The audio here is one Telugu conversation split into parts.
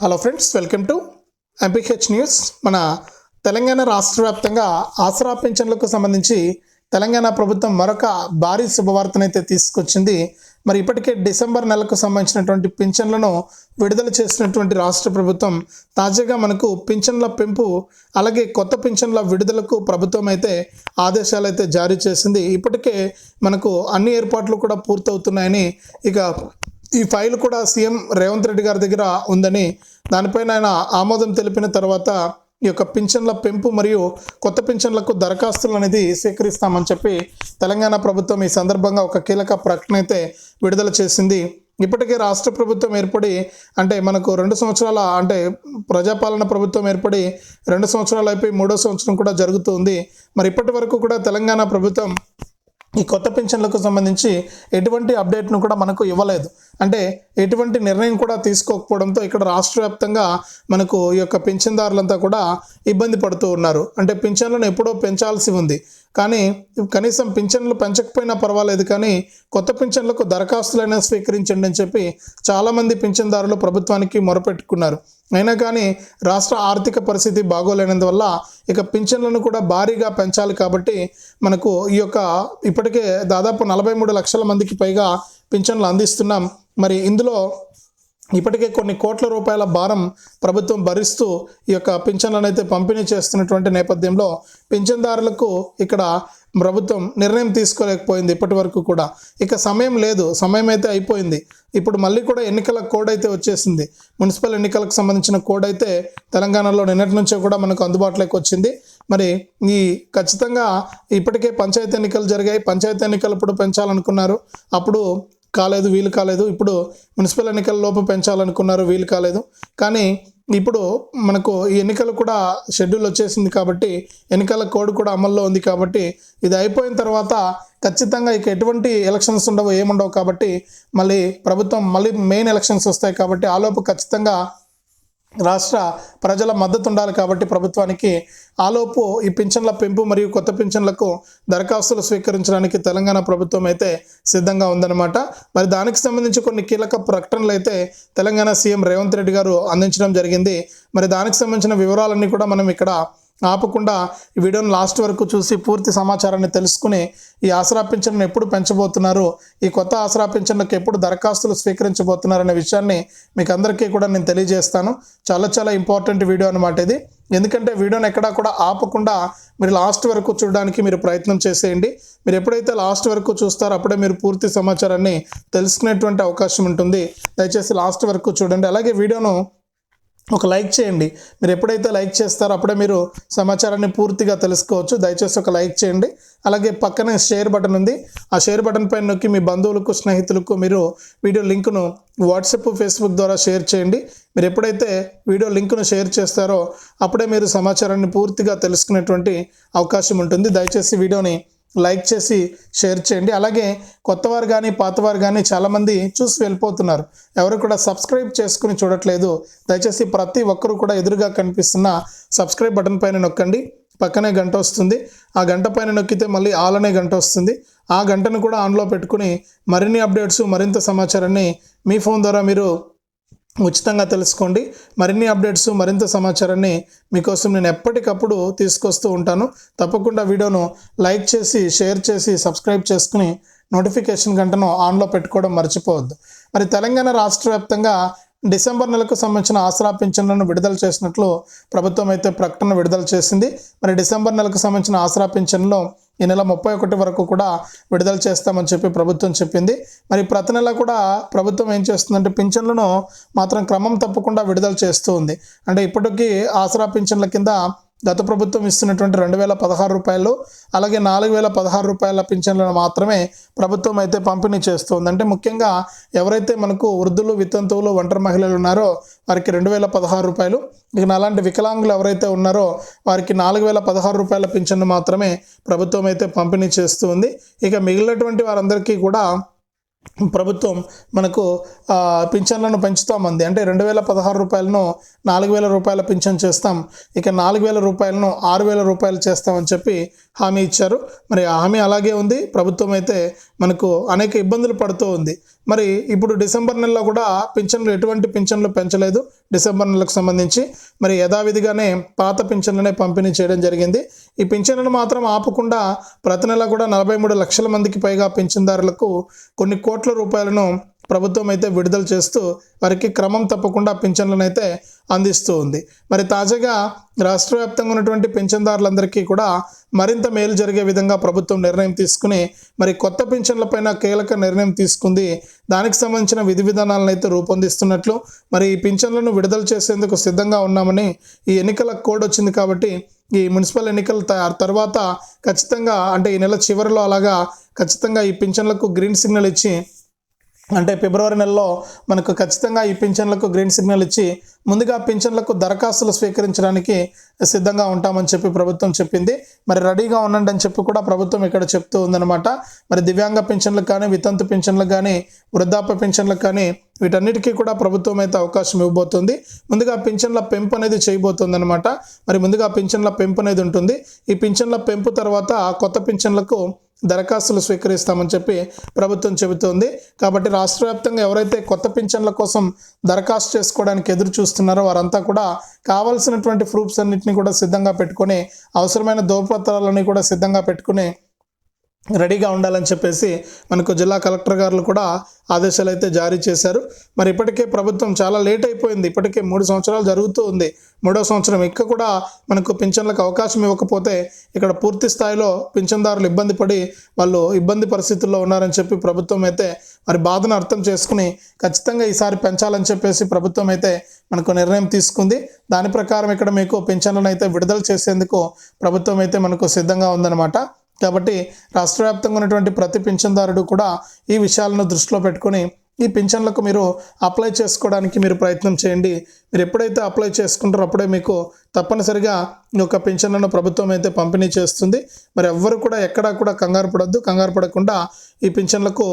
Hello friends welcome to MPH news మన తెలంగాణ రాష్ట్ర వ్యాప్తంగా ఆసరా పెన్షన్లకు సంబంధించి తెలంగాణ ప్రభుత్వం మరొక భారీ శుభవార్తనైతే తీసుకొచ్చింది. మరి ఇప్పటికే డిసెంబర్ నెలకు సంబంధించినటువంటి పింఛన్లను విడుదల చేసినటువంటి రాష్ట్ర ప్రభుత్వం తాజాగా మనకు పింఛన్ల పెంపు అలాగే కొత్త పింఛన్ల విడుదలకు ప్రభుత్వం అయితే ఆదేశాలు అయితే జారీ చేసింది. ఇప్పటికే మనకు అన్ని ఏర్పాట్లు కూడా పూర్తవుతున్నాయని ఇక ఈ ఫైల్ కూడా సీఎం రేవంత్ రెడ్డి గారి దగ్గర ఉందని దానిపైన ఆయన ఆమోదం తెలిపిన తర్వాత ఈ యొక్క పింఛన్ల పెంపు మరియు కొత్త పింఛన్లకు దరఖాస్తులు అనేది స్వీకరిస్తామని చెప్పి తెలంగాణ ప్రభుత్వం ఈ సందర్భంగా ఒక కీలక ప్రకటన అయితే విడుదల చేసింది. ఇప్పటికే రాష్ట్ర ప్రభుత్వం ఏర్పడి అంటే మనకు రెండు సంవత్సరాల అంటే ప్రజాపాలన ప్రభుత్వం ఏర్పడి రెండు సంవత్సరాలు అయిపోయి మూడో సంవత్సరం కూడా జరుగుతుంది మరి ఇప్పటి వరకు కూడా తెలంగాణ ప్రభుత్వం ఈ కొత్త పెన్షన్లకు సంబంధించి ఎటువంటి అప్డేట్ను కూడా మనకు ఇవ్వలేదు. అంటే ఎటువంటి నిర్ణయం కూడా తీసుకోకపోవడంతో ఇక్కడ రాష్ట్ర వ్యాప్తంగా మనకు ఈ యొక్క పెన్షన్దారులంతా కూడా ఇబ్బంది పడుతూ ఉన్నారు. అంటే పింఛన్లను ఎప్పుడో పెంచాల్సి ఉంది. కానీ కనీసం పింఛన్లు పెంచకపోయినా పర్వాలేదు కానీ కొత్త పింఛన్లకు దరఖాస్తులైనా స్వీకరించండి అని చెప్పి చాలామంది పింఛన్దారులు ప్రభుత్వానికి మొరపెట్టుకున్నారు. అయినా కానీ రాష్ట్ర ఆర్థిక పరిస్థితి బాగోలేనందువల్ల ఇక పింఛన్లను కూడా భారీగా పెంచాలి కాబట్టి మనకు ఈ యొక్క ఇప్పటికే దాదాపు నలభై మూడు లక్షల మందికి పైగా పింఛన్లు అందిస్తున్నాం. మరి ఇందులో ఇప్పటికే కొన్ని కోట్ల రూపాయల భారం ప్రభుత్వం భరిస్తూ ఈ యొక్క పింఛన్లను అయితే పంపిణీ చేస్తున్నటువంటి నేపథ్యంలో పింఛన్దారులకు ఇక్కడ ప్రభుత్వం నిర్ణయం తీసుకోలేకపోయింది ఇప్పటి వరకు కూడా. ఇక సమయం లేదు సమయం అయితే అయిపోయింది. ఇప్పుడు మళ్ళీ కూడా ఎన్నికల కోడ్ అయితే వచ్చేసింది. మున్సిపల్ ఎన్నికలకు సంబంధించిన కోడ్ అయితే తెలంగాణలో నిన్నటి నుంచే కూడా మనకు అందుబాటులోకి వచ్చింది. మరి ఈ ఖచ్చితంగా ఇప్పటికే పంచాయతీ ఎన్నికలు జరిగాయి. పంచాయతీ ఎన్నికలు ఇప్పుడు పెంచాలనుకున్నారు. అప్పుడు కాలేదు వీలు కాలేదు. ఇప్పుడు మున్సిపల్ ఎన్నికల లోపు పెంచాలనుకున్నారు వీలు కాలేదు. కానీ ఇప్పుడు మనకు ఈ ఎన్నికలు కూడా షెడ్యూల్ వచ్చేసింది కాబట్టి ఎన్నికల కోడ్ కూడా అమల్లో ఉంది కాబట్టి ఇది అయిపోయిన తర్వాత ఖచ్చితంగా ఇక ఎటువంటి ఎలక్షన్స్ ఉండవు ఏముండవు కాబట్టి మళ్ళీ ప్రభుత్వం మళ్ళీ మెయిన్ ఎలక్షన్స్ వస్తాయి కాబట్టి ఆలోపు ఖచ్చితంగా రాష్ట్ర ప్రజల మద్దతు ఉండాలి కాబట్టి ప్రభుత్వానికి ఆలోపు ఈ పింఛన్ల పెంపు మరియు కొత్త పింఛన్లకు దరఖాస్తులు స్వీకరించడానికి తెలంగాణ ప్రభుత్వం అయితే సిద్ధంగా ఉందన్నమాట. మరి దానికి సంబంధించి కొన్ని కీలక ప్రకటనలు అయితే తెలంగాణ సీఎం రేవంత్ రెడ్డి గారు అందించడం జరిగింది. మరి దానికి సంబంధించిన వివరాలన్నీ కూడా మనం ఇక్కడ ఆపకుండా ఈ వీడియోను లాస్ట్ వరకు చూసి పూర్తి సమాచారాన్ని తెలుసుకుని ఈ ఆసరా పింఛన్ను ఎప్పుడు పెంచబోతున్నారు? ఈ కొత్త ఆసరా పింఛన్లకు ఎప్పుడు దరఖాస్తులు స్వీకరించబోతున్నారు అనే విషయాన్ని మీకు అందరికీ కూడా నేను తెలియజేస్తాను. చాలా చాలా ఇంపార్టెంట్ వీడియో అనమాట ఇది. ఎందుకంటే వీడియోని ఎక్కడా కూడా ఆపకుండా మీరు లాస్ట్ వరకు చూడడానికి మీరు ప్రయత్నం చేసేయండి. మీరు ఎప్పుడైతే లాస్ట్ వరకు చూస్తారో అప్పుడే మీరు పూర్తి సమాచారాన్ని తెలుసుకునేటువంటి అవకాశం ఉంటుంది. దయచేసి లాస్ట్ వరకు చూడండి. అలాగే వీడియోను ఒక లైక్ చేయండి. మీరు ఎప్పుడైతే లైక్ చేస్తారో అప్పుడే మీరు సమాచారాన్ని పూర్తిగా తెలుసుకోవచ్చు. దయచేసి ఒక లైక్ చేయండి. అలాగే పక్కనే షేర్ బటన్ ఉంది. ఆ షేర్ బటన్ పైన నొక్కి మీ బంధువులకు స్నేహితులకు మీరు వీడియో లింక్ను వాట్సాప్ ఫేస్బుక్ ద్వారా షేర్ చేయండి. మీరు ఎప్పుడైతే వీడియో లింక్ను షేర్ చేస్తారో అప్పుడే మీరు సమాచారాన్ని పూర్తిగా తెలుసుకునేటువంటి అవకాశం ఉంటుంది. దయచేసి వీడియోని లైక్ చేసి షేర్ చేయండి. అలాగే కొత్తవారు కానీ పాతవారు కానీ చాలామంది చూసి వెళ్ళిపోతున్నారు. ఎవరు కూడా సబ్స్క్రైబ్ చేసుకుని చూడట్లేదు. దయచేసి ప్రతి ఒక్కరూ కూడా ఎదురుగా కనిపిస్తున్న సబ్స్క్రైబ్ బటన్ పైన నొక్కండి. పక్కనే గంట వస్తుంది. ఆ గంట పైన నొక్కితే మళ్ళీ ఆల్ అనే గంట వస్తుంది. ఆ గంటను కూడా ఆన్లో పెట్టుకుని మరిన్ని అప్డేట్స్ మరింత సమాచారాన్ని మీ ఫోన్ ద్వారా మీరు ఉచితంగా తెలుసుకోండి. మరిన్ని అప్డేట్స్ మరింత సమాచారాన్ని మీకోసం నేను ఎప్పటికప్పుడు తీసుకొస్తూ ఉంటాను. తప్పకుండా వీడియోను లైక్ చేసి షేర్ చేసి సబ్స్క్రైబ్ చేసుకుని నోటిఫికేషన్ గంటను ఆన్లో పెట్టుకోవడం మర్చిపోవద్దు. మరి తెలంగాణ రాష్ట్ర వ్యాప్తంగా డిసెంబర్ నెలకు సంబంధించిన ఆసరా పింఛన్లను విడుదల చేసినట్లు ప్రభుత్వం అయితే ప్రకటన విడుదల చేసింది. మరి డిసెంబర్ నెలకు సంబంధించిన ఆసరా పింఛన్లో ఈ నెల ముప్పై ఒకటి వరకు కూడా విడుదల చేస్తామని చెప్పి ప్రభుత్వం చెప్పింది. మరి ప్రతి నెల కూడా ప్రభుత్వం ఏం చేస్తుందంటే పింఛన్లను మాత్రం క్రమం తప్పకుండా విడుదల చేస్తూ ఉంది. అంటే ఇప్పటికీ ఆసరా పింఛన్ల కింద గత ప్రభుత్వం ఇస్తున్నటువంటి రెండు వేల పదహారు రూపాయలు అలాగే నాలుగు వేల పదహారు రూపాయల పింఛన్లను మాత్రమే ప్రభుత్వం అయితే పంపిణీ చేస్తుంది. అంటే ముఖ్యంగా ఎవరైతే మనకు వృద్ధులు వితంతువులు ఒంటరి మహిళలు ఉన్నారో వారికి రెండు వేల పదహారు రూపాయలు ఇక అలాంటి వికలాంగులు ఎవరైతే ఉన్నారో వారికి నాలుగు వేల పదహారు రూపాయల పింఛన్ను మాత్రమే ప్రభుత్వం అయితే పంపిణీ చేస్తూ ఉంది ఇక మిగిలినటువంటి వారందరికీ కూడా ప్రభుత్వం మనకు పింఛన్లను పెంచుతామంది. అంటే రెండు వేల పదహారు రూపాయలను నాలుగు వేల రూపాయల పింఛన్ చేస్తాం. ఇక నాలుగు వేల రూపాయలను ఆరు వేల రూపాయలు చేస్తామని చెప్పి హామీ ఇచ్చారు. మరి ఆ హామీ అలాగే ఉంది. ప్రభుత్వం అయితే మనకు అనేక ఇబ్బందులు పడుతూ ఉంది. మరి ఇప్పుడు డిసెంబర్ నెలలో కూడా పింఛన్లు ఎటువంటి పింఛన్లు పెంచలేదు. డిసెంబర్ నెలకు సంబంధించి మరి యథావిధిగానే పాత పింఛన్లనే పంపిణీ చేయడం జరిగింది. ఈ పింఛన్లను మాత్రం ఆపకుండా ప్రతి నెల కూడా నలభై మూడు లక్షల మందికి పైగా పింఛన్దారులకు కొన్ని కోట్ల రూపాయలను ప్రభుత్వం అయితే విడుదల చేస్తూ వారికి క్రమం తప్పకుండా పింఛన్లను అయితే అందిస్తూ ఉంది. మరి తాజాగా రాష్ట్ర వ్యాప్తంగా ఉన్నటువంటి పింఛన్దారులందరికీ కూడా మరింత మేలు జరిగే విధంగా ప్రభుత్వం నిర్ణయం తీసుకుని మరి కొత్త పింఛన్లపైన కీలక నిర్ణయం తీసుకుంది. దానికి సంబంధించిన విధి విధానాలను అయితే రూపొందిస్తున్నట్లు మరి ఈ పింఛన్లను విడుదల చేసేందుకు సిద్ధంగా ఉన్నామని ఈ ఎన్నికల కోడ్ వచ్చింది కాబట్టి ఈ మున్సిపల్ ఎన్నికల తర్వాత ఖచ్చితంగా అంటే ఈ నెల చివరిలో అలాగా ఖచ్చితంగా ఈ పింఛన్లకు గ్రీన్ సిగ్నల్ ఇచ్చి అంటే ఫిబ్రవరి నెలలో మనకు ఖచ్చితంగా ఈ పింఛన్లకు గ్రీన్ సిగ్నల్ ఇచ్చి ముందుగా పింఛన్లకు దరఖాస్తులు స్వీకరించడానికి సిద్ధంగా ఉంటామని చెప్పి ప్రభుత్వం చెప్పింది. మరి రెడీగా ఉండండి అని చెప్పి కూడా ప్రభుత్వం ఇక్కడ చెప్తూ ఉందన్నమాట. మరి దివ్యాంగ పింఛన్లకు కానీ వితంతు పింఛన్లకు కానీ వృద్ధాప్య పింఛన్లకు కానీ వీటన్నిటికీ కూడా ప్రభుత్వం అయితే అవకాశం ఇవ్వబోతుంది. ముందుగా పింఛన్ల పెంపు అనేది చేయబోతుంది అనమాట మరి ముందుగా పింఛన్ల పెంపు అనేది ఉంటుంది. ఈ పింఛన్ల పెంపు తర్వాత ఆ కొత్త పింఛన్లకు దరఖాస్తులు స్వీకరిస్తామని చెప్పి ప్రభుత్వం చెబుతోంది. కాబట్టి రాష్ట్ర వ్యాప్తంగా ఎవరైతే కొత్త పింఛన్ల కోసం దరఖాస్తు చేసుకోవడానికి ఎదురు చూస్తున్నారో వారంతా కూడా కావాల్సినటువంటి ప్రూఫ్స్ అన్నింటినీ కూడా సిద్ధంగా పెట్టుకొని అవసరమైన ధృవపత్రాలని కూడా సిద్ధంగా పెట్టుకుని రెడీగా ఉండాలని చెప్పేసి మనకు జిల్లా కలెక్టర్ గారు కూడా ఆదేశాలు అయితే జారీ చేశారు. మరి ఇప్పటికే ప్రభుత్వం చాలా లేట్ అయిపోయింది. ఇప్పటికే మూడు సంవత్సరాలు జరుగుతూ ఉంది. మూడో సంవత్సరం ఇక్క కూడా మనకు పింఛన్లకు అవకాశం ఇవ్వకపోతే ఇక్కడ పూర్తి స్థాయిలో పింఛన్దారులు ఇబ్బంది పడి వాళ్ళు ఇబ్బంది పరిస్థితుల్లో ఉన్నారని చెప్పి ప్రభుత్వం అయితే మరి బాధను అర్థం చేసుకుని ఖచ్చితంగా ఈసారి పెంచాలని చెప్పేసి ప్రభుత్వం అయితే మనకు నిర్ణయం తీసుకుంది. దాని ప్రకారం ఇక్కడ మీకు పింఛన్లను అయితే విడుదల చేసేందుకు ప్రభుత్వం అయితే మనకు సిద్ధంగా ఉందన్నమాట. కాబట్టి రాష్ట్ర వ్యాప్తంగా ఉన్నటువంటి ప్రతి పింఛన్దారుడు కూడా ఈ విషయాలను దృష్టిలో పెట్టుకొని ఈ పింఛన్లకు మీరు అప్లై చేసుకోవడానికి మీరు ప్రయత్నం చేయండి. మీరు ఎప్పుడైతే అప్లై చేసుకుంటారో అప్పుడే మీకు తప్పనిసరిగా ఈ యొక్క పింఛన్లను ప్రభుత్వం అయితే పంపిణీ చేస్తుంది. మరి ఎవ్వరు కూడా ఎక్కడా కూడా కంగారు పడద్దు. కంగారు పడకుండా ఈ పింఛన్లకు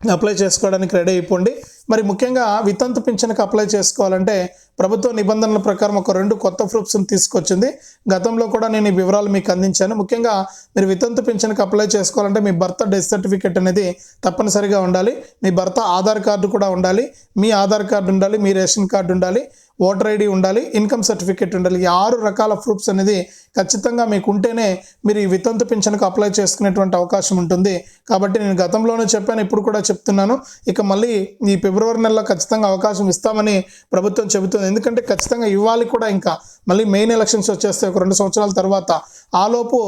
అప్లై చేసుకోవడానికి రెడీ అయిపోండి. మరి ముఖ్యంగా వితంతు పింఛన్కి అప్లై చేసుకోవాలంటే ప్రభుత్వ నిబంధనల ప్రకారం ఒక రెండు కొత్త ప్రూఫ్స్ని తీసుకొచ్చింది. గతంలో కూడా నేను ఈ వివరాలు మీకు అందించాను. ముఖ్యంగా మీరు వితంతు పింఛన్కి అప్లై చేసుకోవాలంటే మీ భర్త డెత్ సర్టిఫికేట్ అనేది తప్పనిసరిగా ఉండాలి. మీ భర్త ఆధార్ కార్డు కూడా ఉండాలి. మీ ఆధార్ కార్డు ఉండాలి. మీ రేషన్ కార్డు ఉండాలి. ఓటర్ ఐడి ఉండాలి ఇన్కమ్ సర్టిఫికేట్ ఉండాలి ఈ ఆరు రకాల ప్రూఫ్స్ అనేది ఖచ్చితంగా మీకు ఉంటేనే మీరు ఈ వితంతు పింఛన్కు అప్లై చేసుకునేటువంటి అవకాశం ఉంటుంది. కాబట్టి నేను గతంలోనే చెప్పాను ఇప్పుడు కూడా చెప్తున్నాను. ఇక మళ్ళీ ఈ ఫిబ్రవరి నెలలో ఖచ్చితంగా అవకాశం ఇస్తామని ప్రభుత్వం చెబుతుంది. ఎందుకంటే ఖచ్చితంగా ఇవ్వాలి కూడా ఇంకా. మళ్ళీ మెయిన్ ఎలక్షన్స్ వచ్చేస్తే ఒక రెండు సంవత్సరాల తర్వాత. ఆలోపు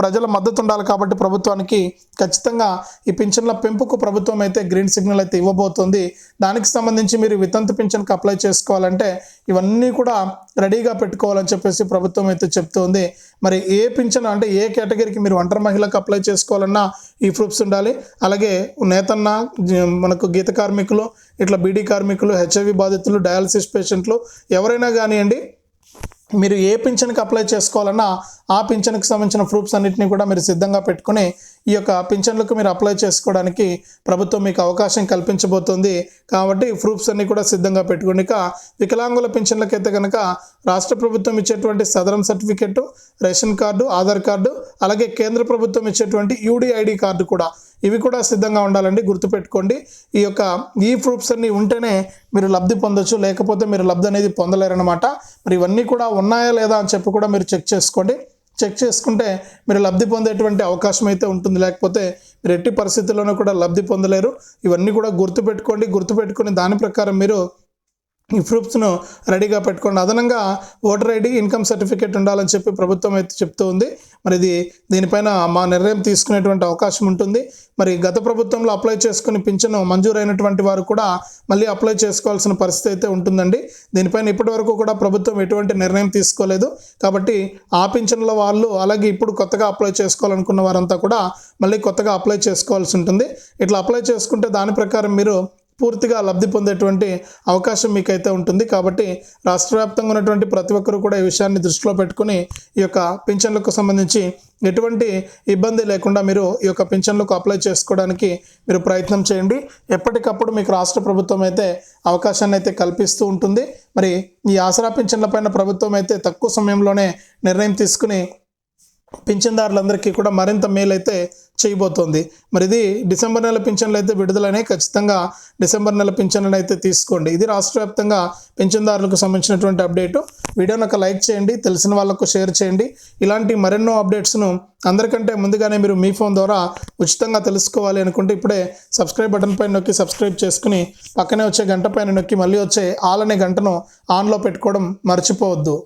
ప్రజల మద్దతు ఉండాలి కాబట్టి ప్రభుత్వానికి ఖచ్చితంగా ఈ పింఛన్ల పెంపుకు ప్రభుత్వం అయితే గ్రీన్ సిగ్నల్ అయితే ఇవ్వబోతుంది. దానికి సంబంధించి మీరు వితంతు పింఛన్కి అప్లై చేసుకోవాలంటే ఇవన్నీ కూడా రెడీగా పెట్టుకోవాలని చెప్పేసి ప్రభుత్వం అయితే చెప్తుంది. మరి ఏ పింఛన్ అంటే ఏ కేటగిరీకి మీరు ఒంటరి మహిళకు అప్లై చేసుకోవాలన్నా ఈ ప్రూఫ్స్ ఉండాలి. అలాగే నేతన్న మనకు గీత కార్మికులు ఇట్లా బీడీ కార్మికులు హెచ్ఐవి బాధితులు డయాలసిస్ పేషెంట్లు ఎవరైనా కానివ్వండి మీరు ఏ పింఛన్కి అప్లై చేసుకోవాలన్నా ఆ పింఛన్కి సంబంధించిన ప్రూఫ్స్ అన్నింటినీ కూడా మీరు సిద్ధంగా పెట్టుకుని ఈ యొక్క పింఛన్లకు మీరు అప్లై చేసుకోవడానికి ప్రభుత్వం మీకు అవకాశం కల్పించబోతుంది. కాబట్టి ప్రూఫ్స్ అన్ని కూడా సిద్ధంగా పెట్టుకోండి. ఇక వికలాంగుల పింఛన్లకైతే కనుక రాష్ట్ర ప్రభుత్వం ఇచ్చేటువంటి Sadarem certificate ration card Aadhaar card అలాగే కేంద్ర ప్రభుత్వం ఇచ్చేటువంటి యూడిఐడి కార్డు కూడా ఇవి కూడా సిద్ధంగా ఉండాలండి. గుర్తుపెట్టుకోండి. ఈ యొక్క ఈ ప్రూఫ్స్ అన్ని ఉంటేనే మీరు లబ్ధి పొందొచ్చు. లేకపోతే మీరు లబ్ధి అనేది పొందలేరనమాట మరి ఇవన్నీ కూడా ఉన్నాయా లేదా అని చెప్పి కూడా మీరు చెక్ చేసుకోండి. చెక్ చేసుకుంటే మీరు లబ్ధి పొందేటువంటి అవకాశం అయితే ఉంటుంది. లేకపోతే మీరు ఎట్టి పరిస్థితుల్లోనూ కూడా లబ్ధి పొందలేరు. ఇవన్నీ కూడా గుర్తుపెట్టుకోండి. గుర్తుపెట్టుకుని దాని ప్రకారం మీరు ఈ ప్రూఫ్స్ను రెడీగా పెట్టుకోండి. అదనంగా ఓటర్ ఐడి ఇన్కమ్ సర్టిఫికేట్ ఉండాలని చెప్పి ప్రభుత్వం అయితే చెప్తూ ఉంది. మరి ఇది దీనిపైన మా నిర్ణయం తీసుకునేటువంటి అవకాశం ఉంటుంది. మరి గత ప్రభుత్వంలో అప్లై చేసుకుని పింఛను మంజూరైనటువంటి వారు కూడా మళ్ళీ అప్లై చేసుకోవాల్సిన పరిస్థితి అయితే ఉంటుందండి. దీనిపైన ఇప్పటివరకు కూడా ప్రభుత్వం ఎటువంటి నిర్ణయం తీసుకోలేదు. కాబట్టి ఆ పింఛన్ల వాళ్ళు అలాగే ఇప్పుడు కొత్తగా అప్లై చేసుకోవాలనుకున్న వారంతా కూడా మళ్ళీ కొత్తగా అప్లై చేసుకోవాల్సి ఉంటుంది. ఇట్లా అప్లై చేసుకుంటే దాని ప్రకారం మీరు పూర్తిగా లబ్ధి పొందేటువంటి అవకాశం మీకైతే ఉంటుంది. కాబట్టి రాష్ట్ర వ్యాప్తంగా ఉన్నటువంటి ప్రతి ఒక్కరూ కూడా ఈ విషయాన్ని దృష్టిలో పెట్టుకుని ఈ యొక్క పింఛన్లకు సంబంధించి ఎటువంటి ఇబ్బంది లేకుండా మీరు ఈ యొక్క పింఛన్లకు అప్లై చేసుకోవడానికి మీరు ప్రయత్నం చేయండి. ఎప్పటికప్పుడు మీకు రాష్ట్ర ప్రభుత్వం అయితే అవకాశాన్ని అయితే కల్పిస్తూ ఉంటుంది. మరి ఈ ఆసరా పింఛన్లపైన ప్రభుత్వం అయితే తక్కువ సమయంలోనే నిర్ణయం తీసుకుని పింఛన్దారులందరికీ కూడా మరింత మేలైతే చేయబోతోంది. మరి ఇది డిసెంబర్ నెల పింఛన్లు అయితే విడుదలనే ఖచ్చితంగా డిసెంబర్ నెల పింఛన్లను అయితే తీసుకోండి. ఇది రాష్ట్ర వ్యాప్తంగా పింఛన్దారులకు సంబంధించినటువంటి అప్డేటు. వీడియోని ఒక లైక్ చేయండి తెలిసిన వాళ్ళకు షేర్ చేయండి. ఇలాంటి మరెన్నో అప్డేట్స్ను అందరికంటే ముందుగానే మీరు మీ ఫోన్ ద్వారా ఉచితంగా తెలుసుకోవాలి అనుకుంటే ఇప్పుడే సబ్స్క్రైబ్ బటన్ పైన నొక్కి సబ్స్క్రైబ్ చేసుకుని పక్కనే వచ్చే గంట పైన నొక్కి మళ్ళీ వచ్చే ఆల్ అనే గంటను ఆన్లో పెట్టుకోవడం మర్చిపోవద్దు.